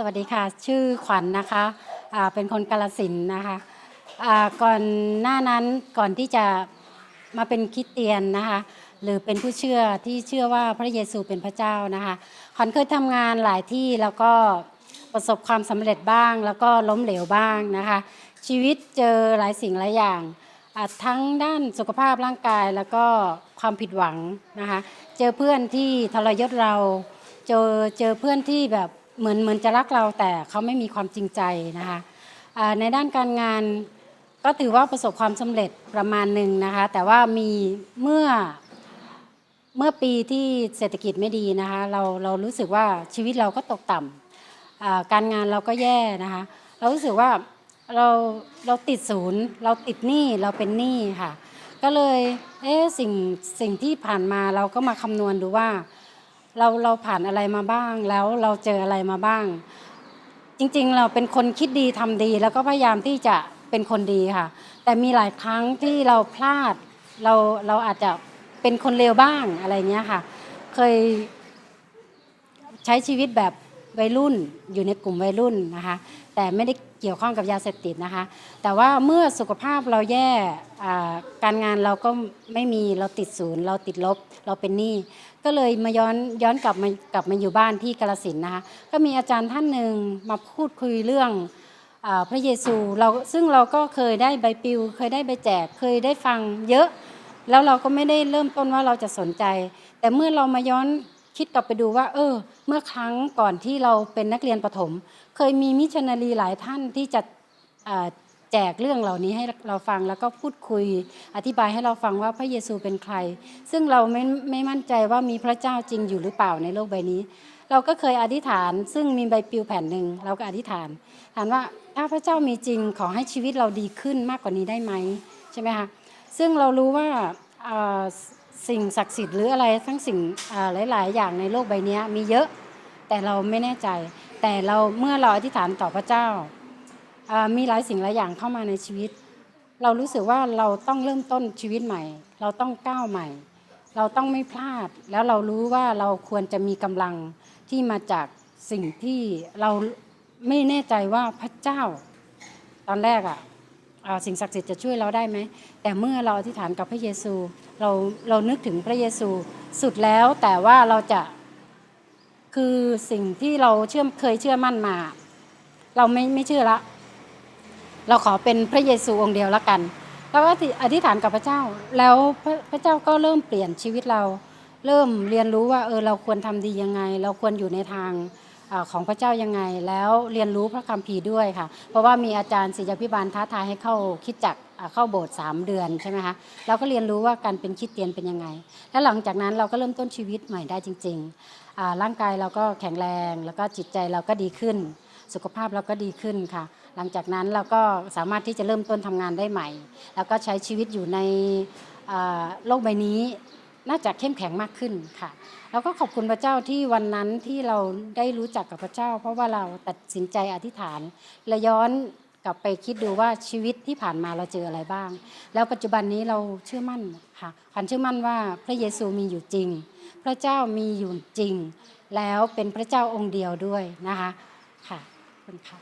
สวัสดีค่ะ ชื่อขวัญนะคะอ่าเป็นคนกาลสินนะคะก่อนหน้านั้นก่อนที่จะมาเป็นคริสเตียนนะคะหรือเป็นผู้เชื่อที่เชื่อว่าพระเยซูเป็นพระเจ้านะคะขวัญเคยทำงานหลายที่แล้วก็ประสบความสำเร็จบ้าง แล้วก็ล้มเหลวบ้างนะคะ ชีวิตเจอหลายสิ่งหลายอย่างทั้งด้านสุขภาพร่างกายแล้วก็ความผิดหวังนะคะ เจอเพื่อนที่ทรยศเรา เจอเจอเพื่อนที่แบบ เหมือนเหมือนจะรักเราแต่เขาไม่มีความจริงใจนะคะในด้านการงานก็ถือว่าประสบความสำเร็จประมาณหนึ่งนะคะ แต่ว่ามีเมื่อเมื่อปีที่เศรษฐกิจไม่ดีนะคะเราเรารู้สึกว่าชีวิตเราก็ตกต่ำอ่าการงานเราก็แย่นะคะเรารู้สึกว่าเราเราติดศูนย์ เราติดหนี้เราเป็นหนี้ค่ะ ก็เลยเอ๊สิ่งสิ่งที่ผ่านมาเราก็มาคำนวณดูว่า เราเราผ่านอะไรมาบ้าง แล้วเราเจออะไรมาบ้าง จริงๆเราเป็นคนคิดดีทำดี แล้วก็พยายามที่จะเป็นคนดีค่ะ แต่มีหลายครั้งที่เราพลาดเราเราอาจจะเป็นคนเลวบ้างอะไรเงี้ยค่ะ เคยใช้ชีวิตแบบ วัยรุ่นอยู่ในกลุ่มวัยรุ่นนะคะ แต่ไม่ได้เกี่ยวข้องกับยาเสพติดนะคะ แต่ว่าเมื่อสุขภาพเราแย่การงานเราก็ไม่มีเราติดศูนย์ เราติดลบเราเป็นหนี้ก็เลยมาย้อนย้อนกลับมากลับมาอยู่บ้านที่กาลสินนะคะ ก็มีอาจารย์ท่านหนึ่งมาพูดคุยเรื่องอพระเยซูเราซึ่งเราก็เคยได้ใบปลิว เคยได้ใบแจกเคยได้ฟังเยอะ แล้วเราก็ไม่ได้เริ่มต้นว่าเราจะสนใจ แต่เมื่อเรามาย้อน คิดกลับไปดูว่า เออ เมื่อครั้งก่อนที่เราเป็นนักเรียนประถม เคยมีมิชชันนารีหลายท่านที่จะแจกเรื่องเหล่านี้ให้เราฟังแล้วก็พูดคุย อธิบายให้เราฟังว่าพระเยซูเป็นใคร ซึ่งเราไม่ไม่มั่นใจว่ามีพระเจ้าจริงอยู่หรือเปล่าในโลกใบนี้ เราก็เคยอธิษฐาน ซึ่งมีใบปลิวแผ่นหนึ่งเราก็อธิษฐานถามว่าถ้าพระเจ้ามีจริงขอให้ชีวิตเราดีขึ้นมากกว่านี้ได้ไหมใช่ไหมคะซึ่งเรารู้ว่า สิ่งศักดิ์สิทธิ์หรืออะไรทั้งสิ่งหลาย ๆ อย่างในโลกใบนี้มีเยอะแต่เราไม่แน่ใจ แต่เราเมื่อเราอธิษฐานต่อพระเจ้า มีหลายสิ่งหลายอย่างเข้ามาในชีวิต เรารู้สึกว่าเราต้องเริ่มต้นชีวิตใหม่ เราต้องก้าวใหม่ เราต้องไม่พลาด แล้วเรารู้ว่าเราควรจะมีกำลังที่มาจากสิ่งที่เราไม่แน่ใจว่าพระเจ้า ตอนแรกอะอ่า สิ่งศักดิ์สิทธิ์จะช่วยเราได้ไหม แต่เมื่อเราอธิษฐานกับพระเยซู เราเรานึกถึงพระเยซูสุดแล้วแต่ว่าเราจะคือสิ่งที่เราเชื่อเคยเชื่อมั่นมา เราไม่ไม่เชื่อละ เราขอเป็นพระเยซูองค์เดียวละกัน แล้วก็อธิษฐานกับพระเจ้า แล้วพระพระเจ้าก็เริ่มเปลี่ยนชีวิตเรา เริ่มเรียนรู้ว่าเออเราควรทำดียังไง เราควรอยู่ในทาง ของพระเจ้ายังไง แล้วเรียนรู้พระคัมภีร์ด้วยค่ะ เพราะว่ามีอาจารย์ศิยพิบาลท้าทายให้เข้าคิดจักเข้าโบสถ์สามเดือนใช่ไหมคะเราก็เรียนรู้ว่าการเป็นคิดเตียนเป็นยังไง แล้วหลังจากนั้นเราก็เริ่มต้นชีวิตใหม่ได้จริงๆร่างกายเราก็แข็งแรง แล้วก็จิตใจเราก็ดีขึ้น สุขภาพเราก็ดีขึ้นค่ะ หลังจากนั้นเราก็สามารถที่จะเริ่มต้นทำงานได้ใหม่ แล้วก็ใช้ชีวิตอยู่ในโลกใบนี้ น่าจะเข้มแข็งมากขึ้นค่ะ แล้วก็ขอบคุณพระเจ้าที่วันนั้นที่เราได้รู้จักกับพระเจ้า เพราะว่าเราตัดสินใจอธิษฐานและย้อนกลับไปคิดดูว่าชีวิตที่ผ่านมาเราเจออะไรบ้าง แล้วปัจจุบันนี้เราเชื่อมั่นค่ะขันเชื่อมั่นว่าพระเยซูมีอยู่จริง พระเจ้ามีอยู่จริง แล้วเป็นพระเจ้าองค์เดียวด้วยนะคะค่ะคุณค่ะ